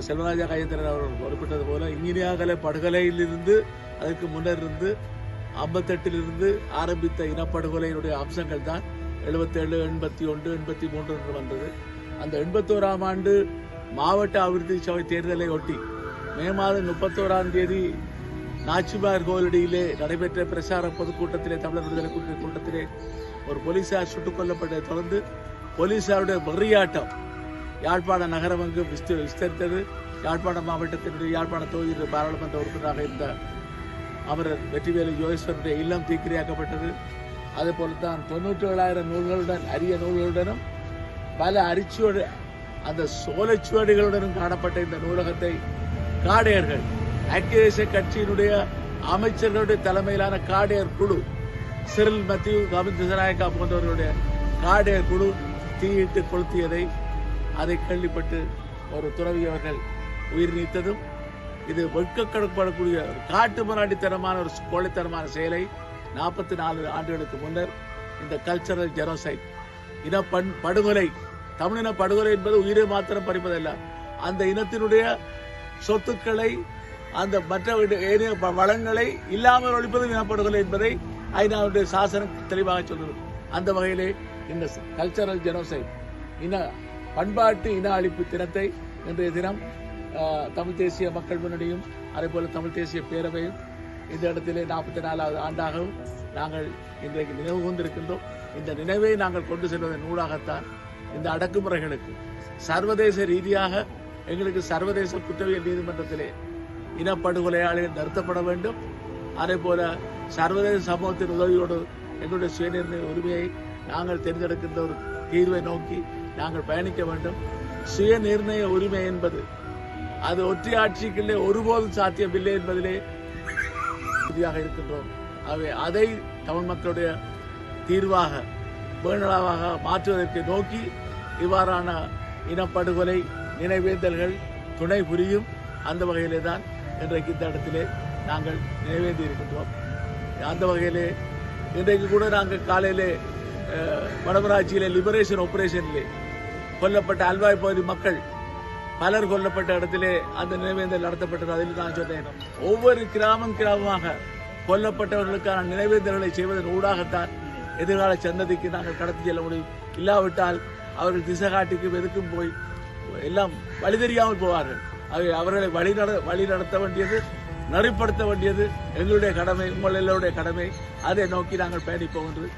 செல்வராஜா கையந்திரன் அவர்கள் குறிப்பிட்டது போல இங்கினியாகலை படுகொலையிலிருந்து அதற்கு முன்னர் இருந்து ஐம்பத்தெட்டிலிருந்து ஆரம்பித்த இனப்படுகொலையினுடைய அம்சங்கள் தான் எழுபத்தேழு எண்பத்தி ஒன்று எண்பத்தி மூன்று என்று வந்தது. அந்த எண்பத்தோராம் ஆண்டு மாவட்ட அபிவிருத்தி சபை தேர்தலை ஒட்டி மே மாதம் முப்பத்தோராம் தேதி நாச்சிமார் கோவிலடியிலே நடைபெற்ற பிரச்சார பொதுக்கூட்டத்திலே தமிழர் விடுதலை கூட்டணி கூட்டத்திலே ஒரு போலீசார் சுட்டுக் கொல்லப்பட்டதை தொடர்ந்து போலீசாருடைய வெறியாட்டம் யாழ்ப்பாண நகரம் அங்கு விஸ்தரித்தது. யாழ்ப்பாண மாவட்டத்தினுடைய யாழ்ப்பாண தொகுதியில் பாராளுமன்ற உறுப்பினராக இருந்த அமரர் வெற்றிவேலு யோகேஸ்வரனுடைய இல்லம் தீக்கிரையாக்கப்பட்டது. அதுபோல தான் தொண்ணூற்றி ஏழாயிரம் நூல்களுடன் அரிய நூல்களுடனும் பல அரிச்சுவடு அந்த சோலைச்சுவடிகளுடனும் காணப்பட்ட இந்த நூலகத்தை காடையர்கள் ஐக்கிய தேசிய கட்சியினுடைய அமைச்சர்களுடைய தலைமையிலான காடையர் குழு சிறில் மத்தியு கவிந்த் திசநாயக்கா போன்றவர்களுடைய காடையர் குழு தீயிட்டு கொளுத்தியதை அதை கேள்விப்பட்டு ஒரு துறவி அவர்கள் உயிர் நீத்ததும் இது வெட்கக்கடப்படக்கூடிய ஒரு காட்டு மராட்டித்தனமான ஒரு கோழைத்தனமான செயலை நாற்பத்தி நாலு ஆண்டுகளுக்கு முன்னர் இந்த கல்ச்சரல் ஜெனோசைட் இன பண் படுகொலை தமிழின படுகொலை என்பது உயிரை மாத்திரம் பறிப்பதல்ல. அந்த இனத்தினுடைய சொத்துக்களை அந்த மற்ற ப- வளங்களை இல்லாமல் ஒழிப்பது இனப்படுகொலை என்பதை ஐநாவுடைய சாசனம் தெளிவாக சொல்கிறது அந்த வகையிலே இந்த கல்ச்சரல் ஜெனோசைட் இன பண்பாட்டு இன அழிப்பு தினத்தை இன்றைய தினம் தமிழ் தேசிய மக்கள் முன்னணியும் அதே போல தமிழ் தேசிய பேரவையும் இந்த இடத்திலே நாற்பத்தி நாலாவது ஆண்டாகவும் நாங்கள் இன்றைக்கு நினைவு கொண்டிருக்கின்றோம் இந்த நினைவை நாங்கள் கொண்டு செல்வதன் ஊடாகத்தான் இந்த அடக்குமுறைகளுக்கு சர்வதேச ரீதியாக எங்களுக்கு சர்வதேச குற்றவியல் நீதிமன்றத்திலே இனப்படுகொலையாளிகள் நிறுத்தப்பட வேண்டும். அதே போல சர்வதேச சமூகத்தின் உதவியோடு எங்களுடைய சுயநிர்ணய உரிமையை நாங்கள் தேர்ந்தெடுக்கின்ற ஒரு தீர்வை நோக்கி நாங்கள் பயணிக்க வேண்டும். சுயநிர்ணய உரிமை என்பது. அது ஒற்றையாட்சிக்குள்ளே ஒருபோதும் சாத்தியமில்லை என்பதிலே உறுதியாக இருக்கின்றோம். ஆகவே அதை தமிழ் மக்களுடைய தீர்வாக பேணலாவாக மாற்றுவதற்கு நோக்கி இவ்வாறான இனப்படுகொலை நினைவேந்தல்கள் துணை புரியும். அந்த வகையிலே தான் இன்றைக்கு இந்த இடத்திலே நாங்கள் நினைவேந்தி இருக்கின்றோம். அந்த வகையிலே இன்றைக்கு கூட நாங்கள் காலையிலே வடமராட்சியிலே லிபரேஷன் ஆப்ரேஷனிலே கொல்லப்பட்ட அல்வாய் பகுதி மக்கள் பலர் கொல்லப்பட்ட இடத்திலே அந்த நினைவேந்தல் நடத்தப்பட்டது. அதில் நான் சொன்னேன். ஒவ்வொரு கிராமம் கிராமமாக கொல்லப்பட்டவர்களுக்கான நினைவேந்தல்களை செய்வதன் ஊடாகத்தான் எதிர்கால சந்ததிக்கு நாங்கள் கடத்தி செல்ல முடியும். இல்லாவிட்டால் அவர்கள் திசை காட்டிக்கும் எதுக்கும் போய் எல்லாம் வழி தெரியாமல் போவார்கள். அவை அவர்களை வழி நட வழி நடத்த வேண்டியது நெறிப்படுத்த வேண்டியது எங்களுடைய கடமை உங்கள் எல்லோருடைய கடமை. அதை நோக்கி நாங்கள் பயணிப்போம் என்று